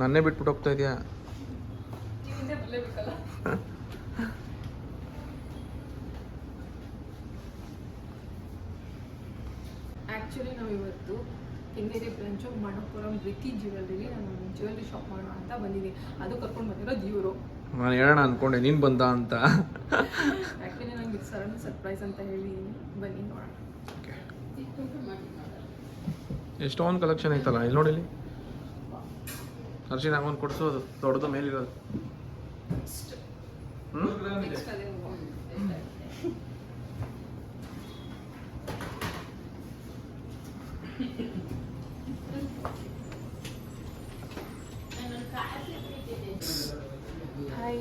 ನನ್ನೇ ಬಿಟ್ಬಿಟ್ಟು ಹೋಗ್ತಾ ಇದೆಯಾ? ಆ್ಯಕ್ಚುಲಿ ನಾವು ಇವತ್ತು ಕೆಂಗೇರಿ ಬ್ರಾಂಚು ಮಣಪುರಂ ರಿತಿ ಜ್ಯುವೆಲ್ರಿ ನಾನು ಜ್ಯುವೆಲ್ರಿ ಶಾಪ್ ಮಾಡೋಣ ಅಂತ ಬಂದಿದ್ದೀನಿ. ಅದು ಕರ್ಕೊಂಡು ಬಂದಿರೋದು ಇವರು ನಾನು ಹೇಳೋಣ ಅನ್ಕೊಂಡೆ ನೀನು ಬಂದ ಅಂತ? ಆ್ಯಕ್ಚುಲಿ ನಂಗೆ ಸರಣ ಸರ್ಪ್ರೈಸ್ ಅಂತ ಹೇಳಿ ಬನ್ನಿ ನೋಡೋಣ. ಎಷ್ಟೊಂದು ಕಲೆಕ್ಷನ್ ಐತಲ್ಲ ಇಲ್ಲಿ ನೋಡಿ ಇಲ್ಲಿ. ಅರ್ಶಿನ ಹಂಗೊಂದು ಕೊಡಿಸೋದು ದೊಡ್ಡದು ಮೇಲಿರೋದು. ಹಾಯ್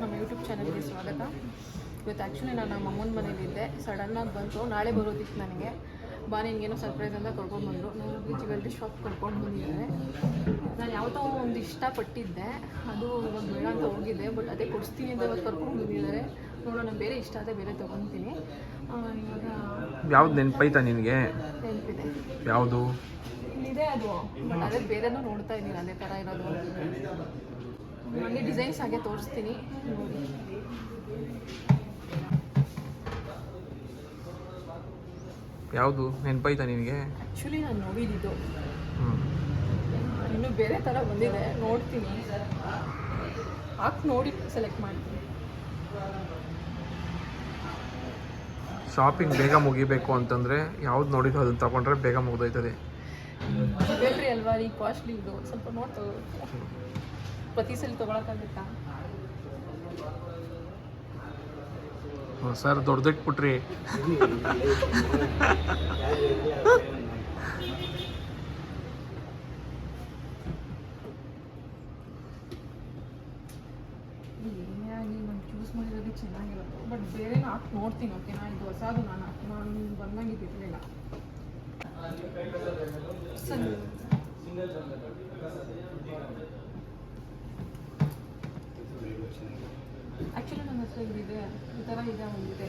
ನಮ್ಮ ಯೂಟ್ಯೂಬ್ ಚಾನಲ್ಗೆ ಸ್ವಾಗತ. ಇವತ್ತು ಆ್ಯಕ್ಚುಲಿ ನಾನು ನಮ್ಮ ಅಮ್ಮನ ಮನೇಲಿದ್ದೆ ಸಡನ್ನಾಗಿ ಬಂತು. ನಾಳೆ ಬರೋದಿತ್ತು ನನಗೆ. ಬಾ, ನಿನಗೇನೋ ಸರ್ಪ್ರೈಸ್ ಅಂತ ಕರ್ಕೊಂಡ್ಬಂದರು ನಾನು ಜ್ಯುವೆಲ್ರಿ ಶಾಪ್ ಕರ್ಕೊಂಡು ಬಂದಿದ್ದಾರೆ. ಯಾವತ್ತೋ ಒಂದು ಇಷ್ಟಪಟ್ಟಿದ್ದೆ. ಅದು ಇವಾಗ ಬೇಡ ಅಂತ ಹೋಗಿದ್ದೆ ಬಟ್ ಅದೇ ಕೊಡಿಸ್ತೀನಿ ಅಂತ ಇವತ್ತು ಕರ್ಕೊಂಡು ಬಂದಿದ್ದಾರೆ. ನೋಡೋಣ ಬೇರೆ ಇಷ್ಟ ಆದರೆ ಬೇರೆ ತೊಗೊತೀನಿ. ಇವಾಗ ಯಾವ್ದು ನೆನಪೈತಾ ನಿನಗೆ? ನೆನಪಿದೆ. ಯಾವುದು? ಇದೆ ಅದು. ಬಟ್ ಅದೇ ಬೇರೆನೂ ನೋಡ್ತಾ ಇದ್ದೀನಿ ಅದೇ ಥರ ಇರೋದು. ನನಗೆ ಡಿಸೈನ್ಸ್ ಹಾಗೆ ತೋರಿಸ್ತೀನಿ. ನೋಡಿ. ಯಾವುದು? ನೆನಪೈತಾ ನಿನಗೆ? ಆ್ಯಕ್ಚುಲಿ ನಾನು ನೋಡಿದ್ದು ಹ್ಞೂ ಇನ್ನೂ ಬೇರೆ ಥರ ಬಂದಿದೆ ನೋಡ್ತೀನಿ. ಹಾಕಿ ನೋಡಿ ಸೆಲೆಕ್ಟ್ ಮಾಡ್ತೀನಿ ಶಾಪಿಂಗ್ ಬೇಗ ಮುಗಿಬೇಕು ಅಂತಂದರೆ ಯಾವ್ದು ನೋಡಿದ್ರು ಅದನ್ನು ತಗೊಂಡ್ರೆ ಬೇಗ ಮುಗಿದೋಯ್ತದೆ. ಜ್ಯುವೆಲ್ರಿ ಅಲ್ವಾ ಈ ಕಾಸ್ಟ್ಲಿ ಇದು. ಸ್ವಲ್ಪ ನೋಡಿ ತಗೋ. ಪ್ರತಿ ಸಲ ತೊಗೊಳಕ್ಕಾಗುತ್ತಾ? ಸರ್ ದೊಡ್ಡದಿಟ್ಬಿಟ್ರಿ. ಏನೇ ಆಗಲಿ ನಾನು ಚೂಸ್ ಮಾಡಿರೋದು ಚೆನ್ನಾಗಿರುತ್ತೆ. ಬಟ್ ಬೇರೆ ಹಾಕಿ ನೋಡ್ತೀನಿ ಓಕೆನಾ ಇದು ಹೊಸದು ನಾನು ನಾನು ಬಂದಂಗೆ ಇರಲಿಲ್ಲ. ಸರಿ ಆ್ಯಕ್ಚುಲಿ ನನ್ನ ಹತ್ರ ಇದಿದೆ ಈ ಥರ ಇದೆ ಒಂದಿದೆ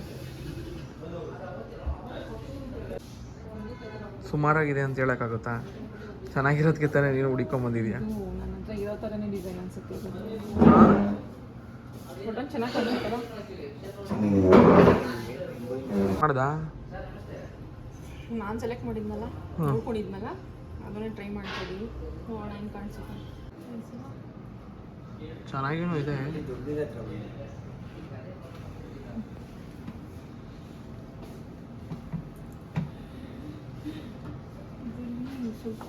ಸುಮಾರಾಗಿದೆ ಅಂತ ಹೇಳೋಕ್ಕಾಗುತ್ತಾ? ಚೆನ್ನಾಗಿರೋದಕ್ಕೆ ತಾನೇ ನೀನು ಹುಡ್ಕೊಂಬಂದಿದ್ಯಾ ಬಂದಿದ್ಯಾ? ನನ್ನ ಹತ್ರ ಇರೋ ಥರನೇ ಡಿಸೈನ್ ಅನ್ಸುತ್ತೆ. ಫೋಟೋ ಚೆನ್ನಾಗಿ ಕಾಣಿಸುತ್ತಲ್ಲ ಮಾಡ್ದಾ? ನಾನು ಸೆಲೆಕ್ಟ್ ಮಾಡಿದ್ನಲ್ಲ. ನೋಡ್ಕೊಂಡಿದ್ನಲ್ಲ ಅದನ್ನೇ ಟ್ರೈ ಮಾಡ್ತಾ ಇದ್ದೀವಿ ನೋಡೋಣ ಹೆಂಗೆ ಕಾಣಿಸುತ್ತೆ. ಚೆನ್ನಾಗೇನು ಇದೆ ಇಲ್ಲಿ ಸ್ವಲ್ಪ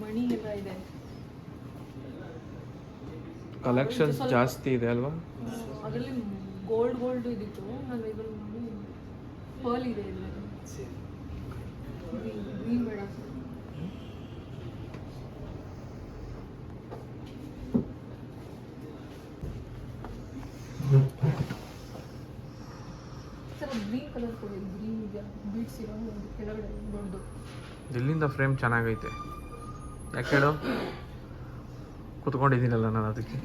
ಮಣಿ ಎಲ್ಲ ಇದೆ ಕಲೆಕ್ಷನ್ಸ್ ಜಾಸ್ತಿ ಇದೆ ಅಲ್ವಾ? ಅದರಲ್ಲಿ ಗೋಲ್ಡ್ ಗೋಲ್ಡ್ ಇದಿತ್ತು. ನಾನು ಇದರಲ್ಲಿ ಪರ್ಲ್ ಇದೆ ಇದರಲ್ಲಿ. ಗ್ರೀನ್ ಬೇಡ. ಸರ್ ಗ್ರೀನ್ ಕಲರ್ ಕೊಡಿ. ಗ್ರೀನ್ ಇದೆ. ಬೀಟ್ಸ್ ಇರೋ ಕೆಳಗಡೆ ದೊಡ್ಡದು ಇಲ್ಲಿಂದ ಫ್ರೇಮ್ ಚೆನ್ನಾಗೈತೆ. ಯಾಕೆ ಹೇಳು? ಕುತ್ಕೊಂಡಿದ್ದೀನಲ್ಲ ನಾನು ಅದಕ್ಕೆ.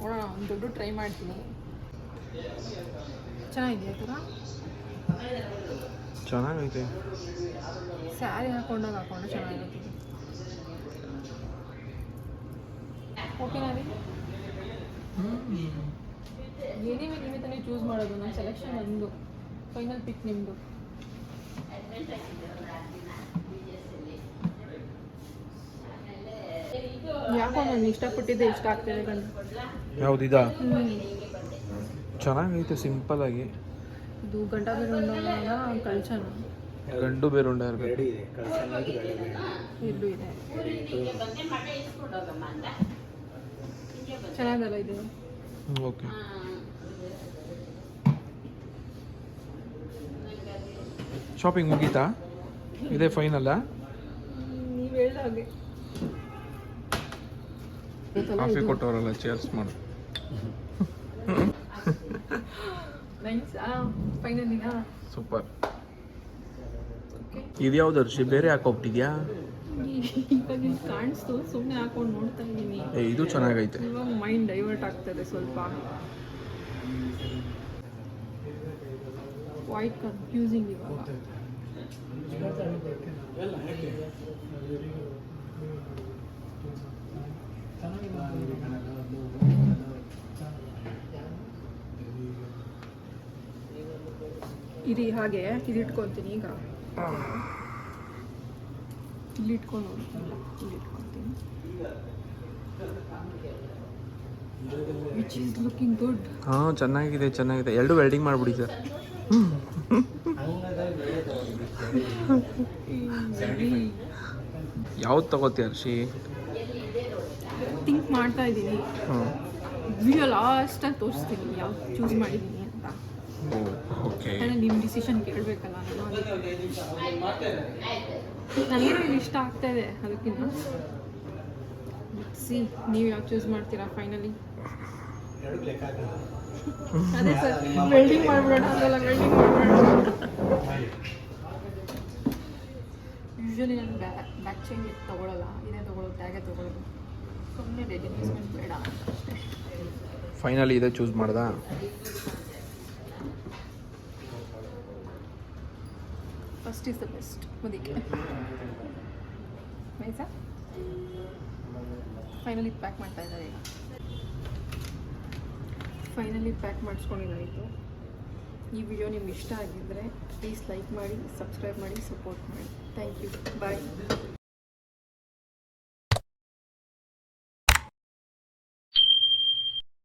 ನೋಡೋಣ ಒಂದು ದೊಡ್ಡ ಟ್ರೈ ಮಾಡ್ತೀನಿ. ಚೆನ್ನಾಗಿದೆಯಾ ಥರ ಚೆನ್ನಾಗೈತೆ. ಸ್ಯಾರಿ ಹಾಕೊಂಡಾಗ ಹಾಕೊಂಡು ಚೆನ್ನಾಗಿರುತ್ತೆ. ಓಕೆನಾ ಏನೇ ನೀವೇ ತಾನೇ ಚೂಸ್ ಮಾಡೋದು ನನ್ನ ಸೆಲೆಕ್ಷನ್ ನಂದು ಫೈನಲ್ ಪಿಕ್ ನಿಮ್ಮದು ಯಾಕೋ ನಾನು ಇಷ್ಟಪಟ್ಟಿದ್ದೆ ಇಷ್ಟ ಆಗ್ತಿದೆ ಯಾವ್ದು ಇದಾ? ಚೆನ್ನಾಗೈತೆ ಸಿಂಪಲ್ ಆಗಿ. ಇದು ಬೇರೆ ಗಂಡು ಬೇರುಂಡ ಇರಬೇಕು. ಇಲ್ಲೂ ಇದೆ. ಚೆನ್ನಾಗಲ್ಲ ಇದು? ಓಕೆ. ಶಾಪಿಂಗ್ ಮುಗೀತಾ? ಇದೇ ಫೈನಲ್ಲ ನೀವು ಹೇಳ್ದ ಹಾಗೆ. ಕಾಫಿ ಕೊಟ್ಟವರಲ್ಲ ಚೇರ್ಸ್ ಮಾಡು. ಸೂಪರ್ ಇದ್ಯಾವ್ದು ಅರ್ಜಿ ಬೇರೆ ಹಾಕೋಬಿಟ್ಟಿದ್ಯಾ ಇವಾಗ ಇಲ್ಲಿ ಕಾಣಿಸ್ತು ಸುಮ್ಮನೆ ಹಾಕೊಂಡು ನೋಡ್ತಾ ಇದ್ದೀನಿ. ಇದು ಚೆನ್ನಾಗೈತೆ. ಇವಾಗ ಮೈಂಡ್ ಡೈವರ್ಟ್ ಆಗ್ತದೆ ಸ್ವಲ್ಪ. ವೈಟ್ ಕನ್ಫ್ಯೂಸಿಂಗ್ ಇವಾಗ. ಇದು ಹಾಗೆ ಇದು ಇಟ್ಕೊತೀನಿ ಈಗ. ಇಲ್ಲಿ ಇಟ್ಕೊಂಡು ಇಲ್ಲಿ ಇಟ್ಕೊತೀನಿ ಲುಕಿಂಗ್ ಗುಡ್ ಹಾಂ ಚೆನ್ನಾಗಿದೆ ಚೆನ್ನಾಗಿದೆ. ಎರಡು ವೆಲ್ಡಿಂಗ್ ಮಾಡ್ಬಿಡಿ ಸರ್. ಯಾವ್ದು ತಗೋತೀಯ ಅರ್ಷಿ ಥಿಂಕ್ ಮಾಡ್ತಾ ಇದ್ದೀನಿ. ವಿಡಿಯೋ ಲಾಸ್ಟಾಗಿ ತೋರಿಸ್ತೀನಿ ಯಾವ ಚೂಸ್ ಮಾಡಿದ್ದೀನಿ ಅಂತ. ಓಕೆ ನಿಮ್ಮ ಡಿಸಿಷನ್ ಕೇಳಬೇಕಲ್ಲ ನಾನು ನನಗೇನೋ ಇಲ್ಲಿ ಇಷ್ಟ ಆಗ್ತಾ ಇದೆ ಅದಕ್ಕಿಂತ ಸಿ ನೀವು ಯಾವ ಚೂಸ್ ಮಾಡ್ತೀರಾ ಫೈನಲಿ ಅದೇ ಸರ್ ವೆಲ್ಡಿಂಗ್ ಮಾಡ್ಬೇಡ ಅದೆಲ್ಲ ವೆಲ್ಡಿಂಗ್ ಮಾಡ್ಬಿಡೋಣ. ಯೂಶ್ವಲಿ ನಾನು ಬ್ಯಾಕ್ ಬ್ಯಾಕ್ ಚೇಂಜ್ ತೊಗೊಳಲ್ಲ ಇದೇ ತಗೊಳ್ಳೋದು ಹೇಗೆ ತೊಗೊಳ್ಳೋದು ಸುಮ್ಮನೆ ಡೆಡಿಕೇಸ್ಮೆಂಟ್ ಬೇಡ ಫೈನಲಿ ಇದೆ ಚೂಸ್ ಮಾಡ್ದಾ. ಫಸ್ಟ್ ಇಸ್ ದ ಬೆಸ್ಟ್ ಅದಕ್ಕೆ ನೈಸಾ ಫೈನಲಿ ಪ್ಯಾಕ್ ಮಾಡ್ತಾ ಇದ್ದಾರೆ ಈಗ. ಫೈನಲಿ ಪ್ಯಾಕ್ ಮಾಡಿಸ್ಕೊಂಡಿದ್ದಾಯಿತು. ಈ ವಿಡಿಯೋ ನಿಮ್ಗೆ ಇಷ್ಟ ಆಗಿದ್ದರೆ ಪ್ಲೀಸ್ ಲೈಕ್ ಮಾಡಿ ಸಬ್ಸ್ಕ್ರೈಬ್ ಮಾಡಿ ಸಪೋರ್ಟ್ ಮಾಡಿ. Thank you bye